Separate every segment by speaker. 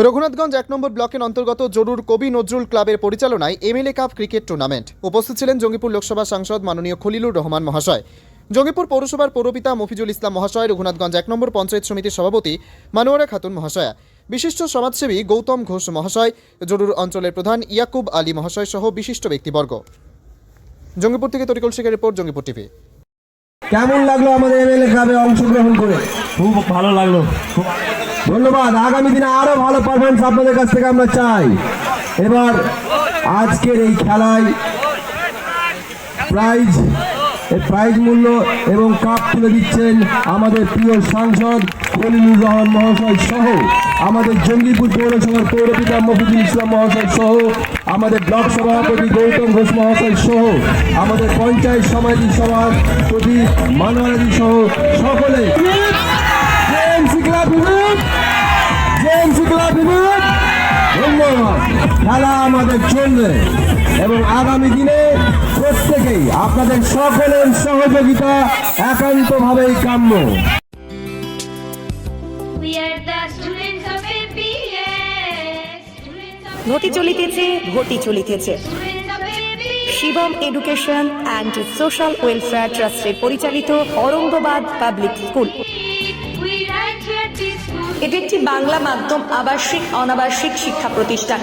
Speaker 1: রঘুনাথগঞ্জ এক নম্বর ব্লকের অন্তর্গত জরুর কবি নজরুল ক্লাবের পরিচালনায় এমএলএ কাপ ক্রিকেট টুর্নামেন্ট। উপস্থিত ছিলেন জঙ্গিপুর লোকসভা সাংসদ মাননীয় খলিলুর রহমান মহাশয়। জঙ্গিপুর পৌরসভার পৌরপিতা মফিজুল ইসলাম মহাশয় রঘুনাথগঞ্জ এক নম্বর পঞ্চায়েত সমিতির সভাপতি মানোয়ারা খাতুন মহাশয়া বিশিষ্ট সমাজসেবী গৌতম ঘোষ মহাশয় জরুর অঞ্চলের প্রধান ইয়াকুব আলী মহাশয় সহ বিশিষ্ট ব্যক্তিবর্গ। জঙ্গিপুর থেকে তরিকুল শেখের রিপোর্ট জঙ্গিপুর টিভি।
Speaker 2: কেমন লাগল আমাদের এমএলএ ক্লাবে অংশগ্রহণ করে?
Speaker 3: খুব ভালো লাগল। খুব
Speaker 2: ধন্যবাদ। আগামী দিনে আরও ভালো পারফরমেন্স আপনাদের কাছ থেকে আমরা চাই। এবার আজকের এই খেলায় প্রাইজ প্রাইজ মূল্য এবং কাপ তুলে দিচ্ছেন আমাদের প্রিয় সাংসদ খলিলুর রহমান মহাশয় সহ আমাদের জঙ্গিপুর পৌরসভার পৌরপিতা মফিজুল ইসলাম মহাশয় সহ আমাদের ব্লক সভাপতি গৌতম ঘোষ মহাশয় সহ আমাদের পঞ্চায়েত সমিতি সভাপতি মানোয়ারি সহ সকলে। খেলা আমাদের চলবে। এবং আগামী দিনে প্রত্যেকেই আপনাদের সকলের সহযোগিতা একান্তভাবেই কাম্য।
Speaker 4: ঘটি চলিতেছে ঘটি চলিতেছে. Shivam education and social welfare ট্রাস্টের পরিচালিত অরঙ্গবাদ পাবলিক স্কুল. এটি একটি বাংলা মাধ্যম আবাসিক অনাবাসিক শিক্ষা প্রতিষ্ঠান।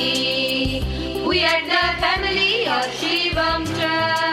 Speaker 5: We are the family of Shivam Church.